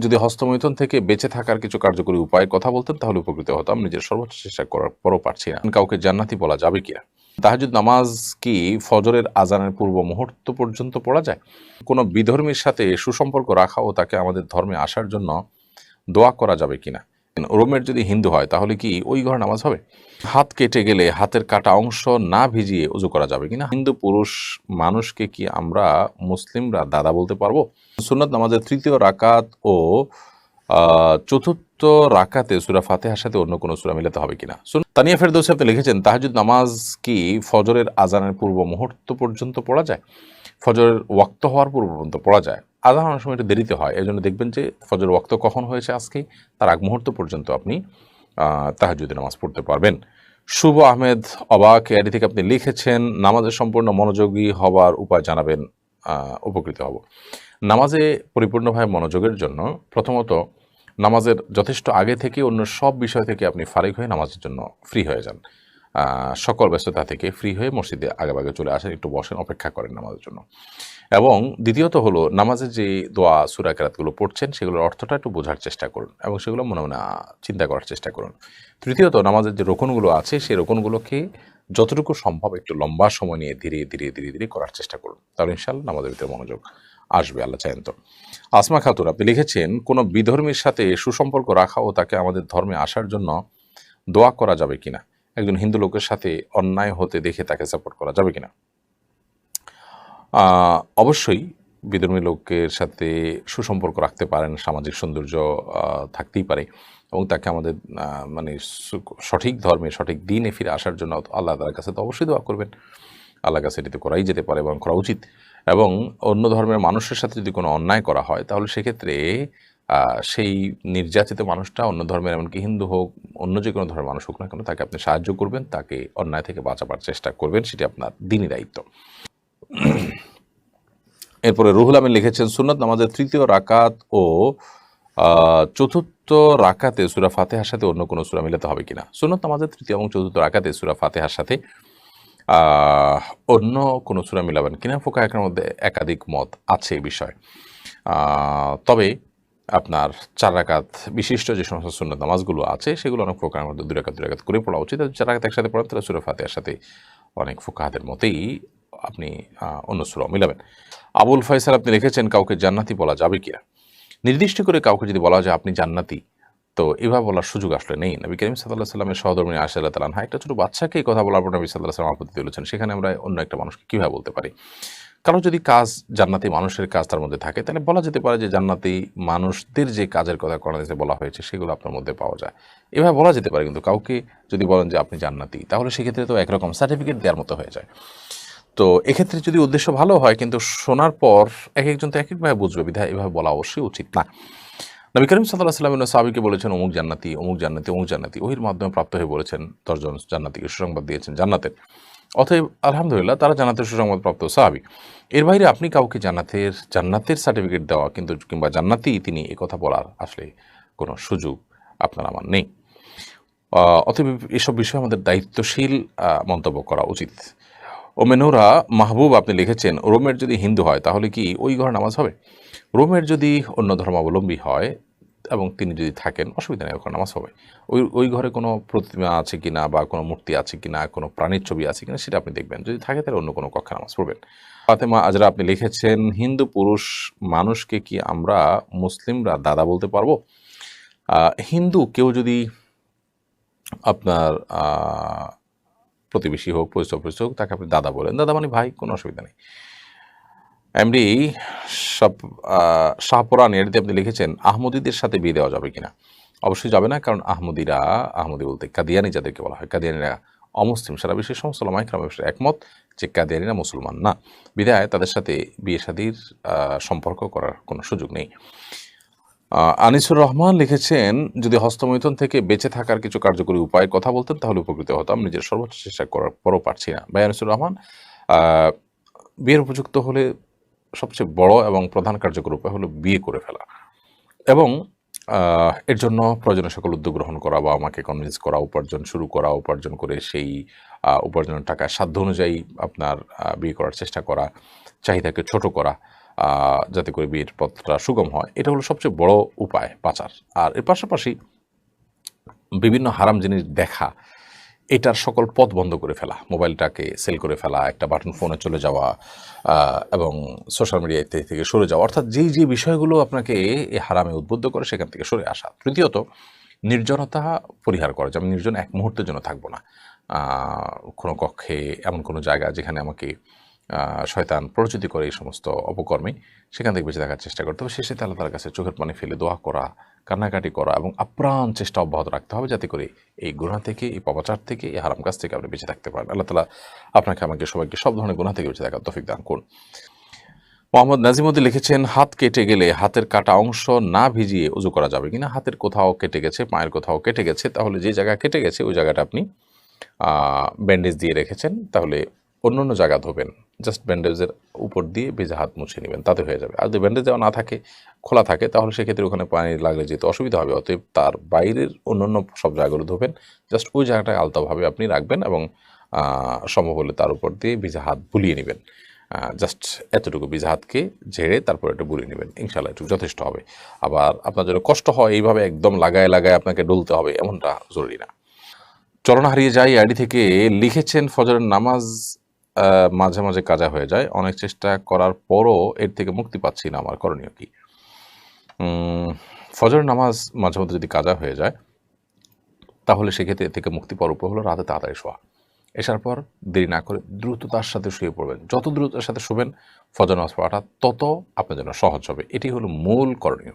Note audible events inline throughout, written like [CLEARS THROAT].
যদি হস্তমৈথন থেকে বেঁচে থাকার কিছু কার্যকরী উপায় কথা বলতেন, তাহলে উপকৃত হতাম, নিজের সর্বোচ্চ চেষ্টা করার পরও পারছি না। কাউকে জান্নাতি বলা যাবে কিনা? তাহাজুদ নামাজ কি ফজরের আজানের পূর্ব মুহূর্ত পর্যন্ত পড়া যায়? কোনো বিধর্মীর সাথে সুসম্পর্ক রাখা ও তাকে আমাদের ধর্মে আসার জন্য দোয়া করা যাবে কিনা? রোমের যদি হিন্দু হয়, তাহলে কি ওই ঘর নামাজ হবে? হাত কেটে গেলে হাতের কাটা অংশ না ভিজিয়ে উজু করা যাবে কিনা? হিন্দু পুরুষ মানুষকে কি আমরা মুসলিমরা দাদা বলতে পারব? সুন্নত নামাজের তৃতীয় রাকাত ও চতুর্থ রাকাতে সুরা ফাতেহার সাথে অন্য কোনো সুরা মিলাতে হবে কিনা? তানিয়া ফেরদৌসি আপনি লিখেছেন, তাহাজুদ নামাজ কি ফজরের আজানের পূর্ব মুহূর্ত পর্যন্ত পড়া যায়? ফজরের ওয়াক্ত হওয়ার পূর্ব পর্যন্ত পড়া যায়? আজান অনেক সময় একটু দেরিতে হয়। এই জন্য দেখবেন যে ফজর ওয়াক্ত কখন হয়েছে আজকে? তার আগ মুহূর্ত পর্যন্ত আপনি তাহাজুদের নামাজ পড়তে পারবেন। শুভ আহমেদ অবাক এডি থেকে আপনি লিখেছেন, নামাজের সম্পূর্ণ মনোযোগী হওয়ার উপায় জানাবেন উপকৃত হব। নামাজে পরিপূর্ণভাবে মনোযোগের জন্য প্রথমত নামাজের যথেষ্ট আগে থেকে অন্য সব বিষয় থেকে আপনি ফারিক হয়ে নামাজের জন্য ফ্রি হয়ে যান। সকল ব্যস্ততা থেকে ফ্রি হয়ে মসজিদে আগেভাগে চলে আসেন, একটু বসেন, অপেক্ষা করেন নামাজের জন্য। এবং দ্বিতীয়ত হলো, নামাজের যে দোয়া, সুরা, কেরাতগুলো পড়ছেন, সেগুলোর অর্থটা একটু বোঝার চেষ্টা করুন এবং সেগুলো মনে মনে চিন্তা করার চেষ্টা করুন। তৃতীয়ত, নামাজের যে রোকনগুলো আছে, সেই রোকনগুলোকে যতটুকু সম্ভব একটু লম্বা সময় নিয়ে ধীরে ধীরে ধীরে ধীরে করার চেষ্টা করুন। তাহলে ইনশাল্লাহ নামাজের ভিতরে মনোযোগ আসবে, আল্লাহ চাইন তো। আসমা খাতুর আপনি লিখেছেন, কোনো বিধর্মীর সাথে সুসম্পর্ক রাখা ও তাকে আমাদের ধর্মে আসার জন্য দোয়া করা যাবে কিনা? একজন হিন্দু লোকের সাথে অন্যায় হতে দেখে তাকে সাপোর্ট করা যাবে কিনা? অবশ্যই বিধর্মী লোকের সাথে সুসম্পর্ক রাখতে পারেন, সামাজিক সৌন্দর্য থাকতেই পারে এবং তাকে আমাদের মানে সঠিক ধর্মে, সঠিক দিনে ফিরে আসার জন্য আল্লাহ তালার কাছে তো অবশ্যই দোয়া করবেন। আল্লাহর কাছে এটি তো করাই যেতে পারে এবং করা উচিত। এবং অন্য ধর্মের মানুষের সাথে যদি কোনো অন্যায় করা হয়, তাহলে সেক্ষেত্রে সেই নির্যাতিত মানুষটা অন্য ধর্মের, এমনকি হিন্দু হোক, অন্য যে কোনো ধর্মের মানুষ হোক না কেন, তাকে আপনি সাহায্য করবেন, তাকে অন্যায় থেকে বাঁচাবার চেষ্টা করবেন, সেটি আপনার দিনই দায়িত্ব। এরপরে রুহুল আমিন লিখেছেন, সুন্নত নামাজের তৃতীয় রাকাত ও চতুর্থ রাকাতে সুরা ফাতেহার সাথে অন্য কোনো সুরা মিলাতে হবে কিনা? সুনত নামাজের তৃতীয় এবং চতুর্থ রাকাতে সুরা ফাতেহার সাথে অন্য কোনো সুরা মিলাবেন কিনা? ফোকা একের মধ্যে একাধিক মত আছে এই বিষয়ে। তবে আপনার চার রাকাত বিশিষ্ট যে সমস্ত সুন্নত নামাজগুলো আছে, সেগুলো অনেক ফোকার মধ্যে দুই রাকাত রাকাত করে পড়া উচিত। চার একসাথে পড়েন, তাহলে সুরা ফাতেহার সাথে অনেক ফোকাহাতের মতেই আপনি অন্য সুরা মিলাবেন। আবুল ফয়সাল আপনি লিখেছেন, কাউকে জান্নাতি বলা যাবে কিনা নির্দিষ্ট করে কাউকে যদি বলা যায় আপনি জান্নাতি, তো এভাবে বলার সুযোগ আসলে নেই। নবী করিম সাল্লাহ সাল্লামের সহধর্মী আশা তালান হ্যাঁ একটা ছোটো বাচ্চাকে কথা বলার পর নবী সাল্লাহ সাল্লাম আপত্তি তুলেছেন। সেখানে আমরা অন্য একটা মানুষকে কীভাবে বলতে পারি? কারও যদি কাজ জান্নাতি মানুষের কাজ তার মধ্যে থাকে, তাহলে বলা যেতে পারে যে জান্নাতি মানুষদের যে কাজের কথা কোরআনে বলা হয়েছে, সেগুলো আপনার মধ্যে পাওয়া যায়। এভাবে বলা যেতে পারে, কিন্তু কাউকে যদি বলেন যে আপনি জান্নাতি, তাহলে সেক্ষেত্রে তো একরকম সার্টিফিকেট দেওয়ার মতো হয়ে যায়। তো এক্ষেত্রে যদি উদ্দেশ্য ভালো হয়, কিন্তু শোনার পর এক একজন তো এক একভাবে বুঝবে, বিধায় এভাবে বলা অবশ্যই উচিত না। নবী করিম সাল্লাহ সাল্লাম সাহাবিকে বলেছেন, অমুক জান্নাতি অমুক জান্নাতি অমুক জান্নাতি। ওহির মাধ্যমে প্রাপ্ত হয়ে বলেছেন দশজন জান্নাতিকে সুসংবাদ দিয়েছেন জান্নাতের। অতএব, আলহামদুলিল্লাহ, তারা জান্নাতের সুসংবাদ প্রাপ্ত সাহাবি। এর বাইরে আপনি কাউকে জান্নাতের জান্নাতের সার্টিফিকেট দেওয়া কিন্তু, কিংবা জান্নাতি তিনি এ কথা বলার আসলে কোনো সুযোগ আপনার আমার নেই। অতএব এসব বিষয়ে আমাদের দায়িত্বশীল মন্তব্য করা উচিত। ওমেনুরা মাহবুব আপনি লিখেছেন, রোমের যদি হিন্দু হয় তাহলে কি ওই ঘর নামাজ হবে? রোমের যদি অন্য ধর্মাবলম্বী হয় এবং তিনি যদি থাকেন, অসুবিধা নেই, ওখানে নামাজ হবে। ওই ওই ঘরে কোনো প্রতিমা আছে কিনা বা কোনো মূর্তি আছে কিনা, কোনো প্রাণীর ছবি আছে কিনা, সেটা আপনি দেখবেন। যদি থাকে, তাহলে অন্য কোনো কক্ষে নামাজ পড়বেন। ফাতেমা আজরা, আপনি লিখেছেন, হিন্দু পুরুষ মানুষকে কি আমরা মুসলিমরা দাদা বলতে পারব? হিন্দু কেউ যদি আপনার প্রতিবেশী হোক পরিচিত পরিচিত হোক, তাকে আপনি দাদা বলেন। দাদা মানে ভাই, কোনো অসুবিধা নেই। এমডি সব শাহপুরান এর আপনি লিখেছেন, আহমদীদের সাথে বিয়ে দেওয়া যাবে কিনা? অবশ্যই যাবে না, কারণ আহমদিরা, আহমদি বলতে কাদিয়ানি যাদেরকে বলা হয়, কাদিয়ানিরা অমুসলিম, সারা বিশ্বের সমস্ত লামাইকরাম একমত যে কাদিয়ানিরা মুসলমান না। বিধায় তাদের সাথে বিয়ে শাদির সম্পর্ক করার কোনো সুযোগ নেই। আনিসুর রহমান লিখেছেন, যদি হস্তমৈথুন থেকে বেঁচে থাকার কিছু কার্যকরী উপায়ের কথা বলতেন, তাহলে উপকৃত হতাম, নিজের সর্বোচ্চ চেষ্টা করার পরও পারছি না। ভাই আনিসুর রহমান বিয়ের উপযুক্ত হলে সবচেয়ে বড় এবং প্রধান কার্যকর উপায় হলো বিয়ে করে ফেলা। এবং এর জন্য প্রয়োজনীয় সকল উদ্যোগ গ্রহণ করা বা আমাকে কনভিন্স করা, উপার্জন শুরু করা, উপার্জন করে সেই উপার্জনের টাকা সাধ্য অনুযায়ী আপনার বিয়ে করার চেষ্টা করা, চাহিদাকে ছোট করা যাতে করে বিয়ের পথটা সুগম হয়। এটা হলো সবচেয়ে বড় উপায় বাঁচার আর এর পাশাপাশি বিভিন্ন হারাম জিনিস দেখা এটার সকল পথ বন্ধ করে ফেলা, মোবাইলটাকে সেল করে ফেলা, একটা বাটন ফোনে চলে যাওয়া এবং সোশ্যাল মিডিয়া ইত্যাদি থেকে সরে যাওয়া, অর্থাৎ যেই যে বিষয়গুলো আপনাকে হারামে উদ্বুদ্ধ করে সেখান থেকে সরে আসা। তৃতীয়ত, নির্জনতা পরিহার করা যেমন নির্জন এক মুহূর্তের জন্য থাকব না। কোনো কক্ষে, এমন কোনো জায়গা যেখানে আমাকে শয়তান প্ররোচিত করে এই সমস্ত অপকর্মে সেখান থেকে বেঁচে থাকার চেষ্টা করতে হবে। শেষে আল্লাহ তার কাছে চোখের পানি ফেলে দোয়া করা, কান্নাকাটি করা এবং আপ্রাণ চেষ্টা অব্যাহত রাখতে হবে যাতে করে এই গুণা থেকে, এই পাপাচার থেকে, এই হারাম কাজ থেকে আপনি বেঁচে থাকতে পারেন। আল্লাহ তালা আপনাকে, আমাকে, সবাইকে সব ধরনের গুণা থেকে বেঁচে থাকার তফিক দান করুন। মোহাম্মদ নাজিমুদ্দিন লিখেছেন, হাত কেটে গেলে হাতের কাটা অংশ না ভিজিয়ে উজু করা যাবে কিনা? হাতের কোথাও কেটে গেছে, পায়ের কোথাও কেটে গেছে, তাহলে যে জায়গা কেটে গেছে, ওই জায়গাটা আপনি ব্যান্ডেজ দিয়ে রেখেছেন, তাহলে অন্য অন্য জায়গা ধোবেন জাস্ট ব্যান্ডেজের উপর দিয়ে ভেজা হাত মুছে নেবেন, তাতে হয়ে যাবে। আর যদি ব্যান্ডেজ দেওয়া না থাকে, খোলা থাকে, তাহলে সেক্ষেত্রে ওখানে পানি লাগলে যেতে অসুবিধা হবে। অতএব তার বাইরের অন্য অন্য সব জায়গাগুলো ধোবেন। জাস্ট ওই জায়গাটায় আলতাভাবে আপনি রাখবেন এবং সম্ভব হলে তার উপর দিয়ে ভিজা হাত বুলিয়ে নেবেন। জাস্ট এতটুকু ভিজা হাতকে ঝেড়ে তারপর একটু বুলিয়ে নেবেন। ইনশাল্লাহ একটু যথেষ্ট হবে। আবার আপনার জন্য কষ্ট হয় এইভাবে একদম লাগায় লাগায় আপনাকে ডলতে হবে, এমনটা জরুরি না। চলন হারিয়ে যায় আইডি থেকে লিখেছেন ফজরের নামাজ মাঝে মাঝে কাজা হয়ে যায়। অনেক চেষ্টা করার পরও এর থেকে মুক্তি পাচ্ছি না আমার করণীয় কি? উম, ফজরের নামাজ মাঝে মধ্যে যদি কাজা হয়ে যায় তাহলে সেক্ষেত্রে এর থেকে মুক্তি পাওয়ার উপায় হলো রাতে তাড়াতাড়ি শোয়া। এসার পর দেরি না করে দ্রুততার সাথে শুয়ে পড়বেন। যত দ্রুততার সাথে শুবেন ফজর নামাজ পড়াটা তত আপনার জন্য সহজ হবে। এটি হলো মূল করণীয়।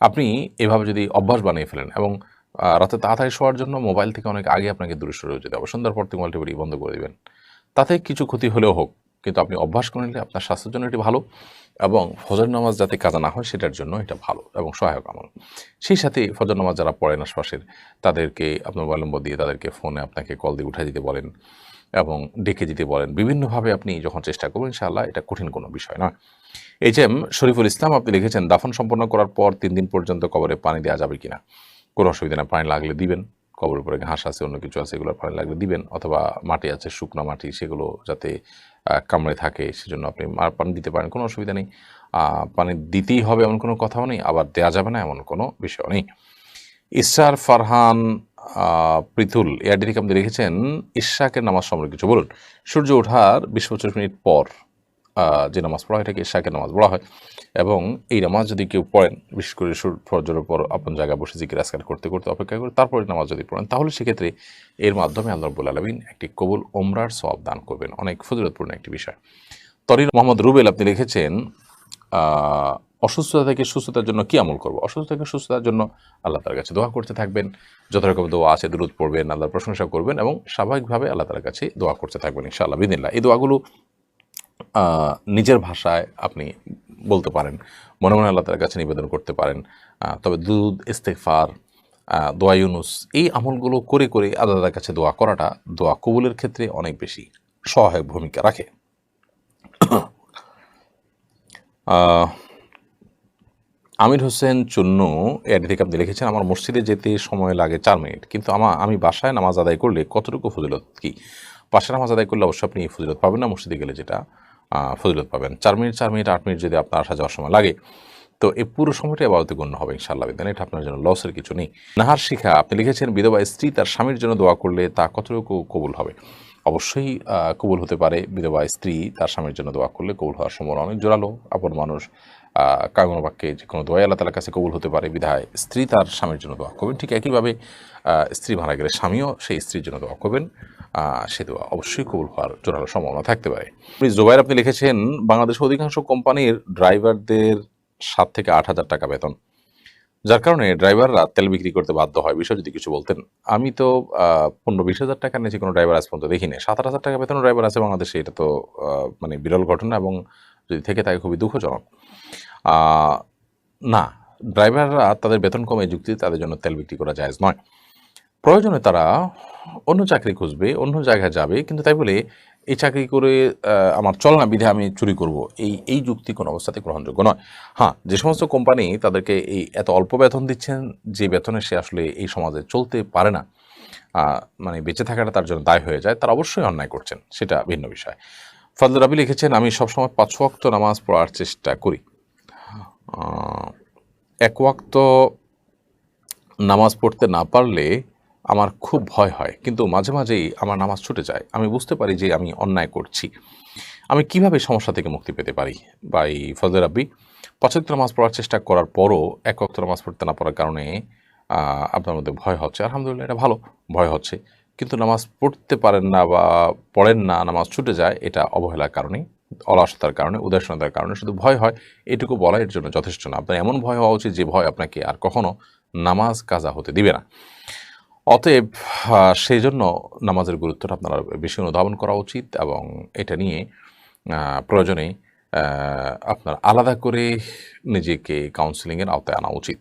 আপনি এভাবে যদি অভ্যাস বানিয়ে ফেলেন এবং রাতে তাড়াতাড়ি শোয়ার জন্য মোবাইল থেকে অনেক আগে আপনাকে দূরে সরে যেতে হবে। সন্ধ্যার পর থেকে মোবাইলটি বন্ধ করে দেবেন। তাতে কিছু ক্ষতি হলেও হোক, কিন্তু আপনি অভ্যাস করে নিলে আপনার স্বাস্থ্যের জন্য এটি ভালো এবং ফজর নামাজ যাতে কাজা না হয় সেটার জন্য এটা ভালো এবং সহায়ক আমল। সেই সাথে ফজর নামাজ যারা পড়েন আশপাশের, তাদেরকে আপনার মোবাইল নম্বর দিয়ে তাদেরকে ফোনে আপনাকে কল দিয়ে উঠে দিতে বলেন এবং ডেকে দিতে বলেন। বিভিন্নভাবে আপনি যখন চেষ্টা করবেন, ইনশাআল্লাহ এটা কঠিন কোনো বিষয় নয়। এইচ এম শরীফুল ইসলাম আপনি লিখেছেন, দাফন সম্পন্ন করার পর তিন দিন পর্যন্ত কবরে পানি দেওয়া যাবে কিনা? কোনো অসুবিধা না পানি লাগলে দিবেন। কবরের উপরে ঘাস আছে, অন্য কিছু আছে, এগুলো পানি লাগলে দিবেন অথবা মাটি আছে, শুকনো মাটি, সেগুলো যাতে কামড়ে থাকে, সেজন্য আপনি আর পানি দিতে পারেন, কোনো অসুবিধা নেই। পানি দিতেই হবে এমন কোনো কথাও নেই, আবার দেওয়া যাবে না এমন কোনো বিষয় নেই। ইশার ফারহান পৃথুল, এআরডি থেকে আপনি রেখেছেন ইশাকের নামাজ সম্পর্কে কিছু বলুন। সূর্য ওঠার বিশ পঁচিশ মিনিট পর যে নামাজ পড়া হয় এটাকে ইশাকের নামাজ বলা হয়। এবং এই নামাজ যদি কেউ পড়েন, বিশেষ করে ফজরের উপর আপন জায়গায় বসে জিকির আসকার করতে করতে অপেক্ষা করে, তারপরে নামাজ যদি পড়েন, তাহলে সেক্ষেত্রে এর মাধ্যমে আল্লাহ রব্বুল আলমিন একটি কবুল ওমরার সব দান করবেন। অনেক ফজিলতপূর্ণ একটি বিষয়। তরিন মোহাম্মদ রুবেল আপনি লিখেছেন অসুস্থতা থেকে সুস্থতার জন্য কি আমল করব? অসুস্থতা থেকে সুস্থতার জন্য আল্লাহ তার কাছে দোয়া করতে থাকবেন। যত রকম দোয়া আছে দূরত পড়বেন, আল্লাহর প্রশংসা করবেন এবং স্বাভাবিকভাবে আল্লাহ তার কাছে দোয়া করতে থাকবেন ইনশাআল্লাহ বিদিল্লা এই দোয়াগুলো নিজের ভাষায় আপনি বলতে পারেন। মনে মনে আল্লাহ তার কাছে নিবেদন করতে পারেন। তবে দুধ ইস্তেকফার দোয়া ইউনুস, এই আমলগুলো করে করে আল্লাহ তার কাছে দোয়া করাটা দোয়া কবুলের ক্ষেত্রে অনেক বেশি সহায়ক ভূমিকা রাখে। [CLEARS THROAT] আমির হোসেন চুন্নু এআডি থেকে আপনি লিখেছেন, আমার মসজিদে যেতে সময় লাগে চার মিনিট, কিন্তু আমার আমি বাসায় নামাজ আদায় করলে কতটুকু ফজিলত কি? বাসায় নামাজ আদায় করলে অবশ্যই আপনি ফজিলত পাবেন না, মসজিদে গেলে যেটা। ফজিলত পাবেন। চার মিনিট চার মিনিট, আট মিনিট যদি আপনার আসা যাওয়ার সময় লাগে। তো এই পুরো সময়টাই আবাদতে গণ্য হবে, ইনশাআল্লাহ। বিধান এটা আপনার জন্য লসের কিছু নেই। নাহার শিখা, আপনি লিখেছেন, বিধবা স্ত্রী তার স্বামীর জন্য দোয়া করলে তা কতটুকু কবুল হবে? অবশ্যই কবুল হতে পারে। বিধবা স্ত্রী তার স্বামীর জন্য দোয়া করলে কবুল হওয়ার সম্ভাবনা অনেক জোরালো। আপন মানুষ কাগন বাক্যে যে কোনো দোয়াই আল্লাহ তালার কাছে কবুল হতে পারে। বিধায় স্ত্রী তার স্বামীর জন্য দোয়া করবেন। ঠিক একইভাবে স্ত্রী মারা গেলে স্বামীও সেই স্ত্রীর জন্য দোয়া করবেন। সে দোয়া অবশ্যই কবুল হওয়ার জোরালো সম্ভাবনা থাকতে পারে। জোবাইর আপনি লিখেছেন, বাংলাদেশের অধিকাংশ কোম্পানির ড্রাইভারদের সাত থেকে আট হাজার টাকা বেতন। যার কারণে ড্রাইভাররা তেল বিক্রি করতে বাধ্য হয়, বিষয় যদি কিছু বলতেন। আমি তো পনেরো বিশ হাজার টাকার নিচে কোনো ড্রাইভার আজ পর্যন্ত দেখিনি। সাত আট হাজার টাকা বেতন ড্রাইভার আছে বাংলাদেশে, এটা তো মানে বিরল ঘটনা এবং যদি থেকে থাকে খুবই দুঃখজনক। না, ড্রাইভাররা তাদের বেতন কমে যুক্তি, তাদের জন্য তেল বিক্রি করা জায়েজ নয়। প্রয়োজনে তারা অন্য চাকরি খুঁজবে, অন্য জায়গায় যাবে। কিন্তু তাই বলে এই চাকরি করে আমার চল না বিধে আমি চুরি করব। এই এই যুক্তি কোনো অবস্থাতে গ্রহণযোগ্য নয়। হ্যাঁ যে সমস্ত কোম্পানি তাদেরকে এই এত অল্প বেতন দিচ্ছেন, যে বেতনে সে আসলে এই সমাজে চলতে পারে না মানে বেঁচে থাকাটা তার জন্য দায় হয়ে যায়, তারা অবশ্যই অন্যায় করছেন, সেটা ভিন্ন বিষয়। ফজল রাবি লিখেছেন, আমি সবসময় পাঁচ ওয়াক্ত নামাজ পড়ার চেষ্টা করি। এক ওয়াক্ত নামাজ পড়তে না পারলে আমার খুব ভয় হয়, কিন্তু মাঝে মাঝেই আমার নামাজ ছুটে যায়। আমি বুঝতে পারি যে আমি অন্যায় করছি। আমি কীভাবে সমস্যা থেকে মুক্তি পেতে পারি? বা এই ফজল রাব্বি, পঁচাত্তর নামাজ পড়ার চেষ্টা করার পরও এক অক্ত নামাজ পড়তে না পারার কারণে আপনার মধ্যে ভয় হচ্ছে। আলহামদুলিল্লাহ, এটা ভালো, ভয় হচ্ছে। কিন্তু নামাজ পড়তে পারেন না বা পড়েন না, নামাজ ছুটে যায়, এটা অবহেলার কারণে, অলসতার কারণে, উদাসীনতার কারণে শুধু ভয় হয়, এটুকু বলা এর জন্য যথেষ্ট না। আপনার এমন ভয় হওয়া উচিত যে ভয় আপনাকে আর কখনো নামাজ কাজা হতে দিবে না। অতএব সেই জন্য নামাজের গুরুত্বটা আপনার বেশি অনুধাবন করা উচিত এবং এটা নিয়ে প্রয়োজনে আপনার আলাদা করে নিজেকে কাউন্সিলিংয়ের আওতায় আনা উচিত।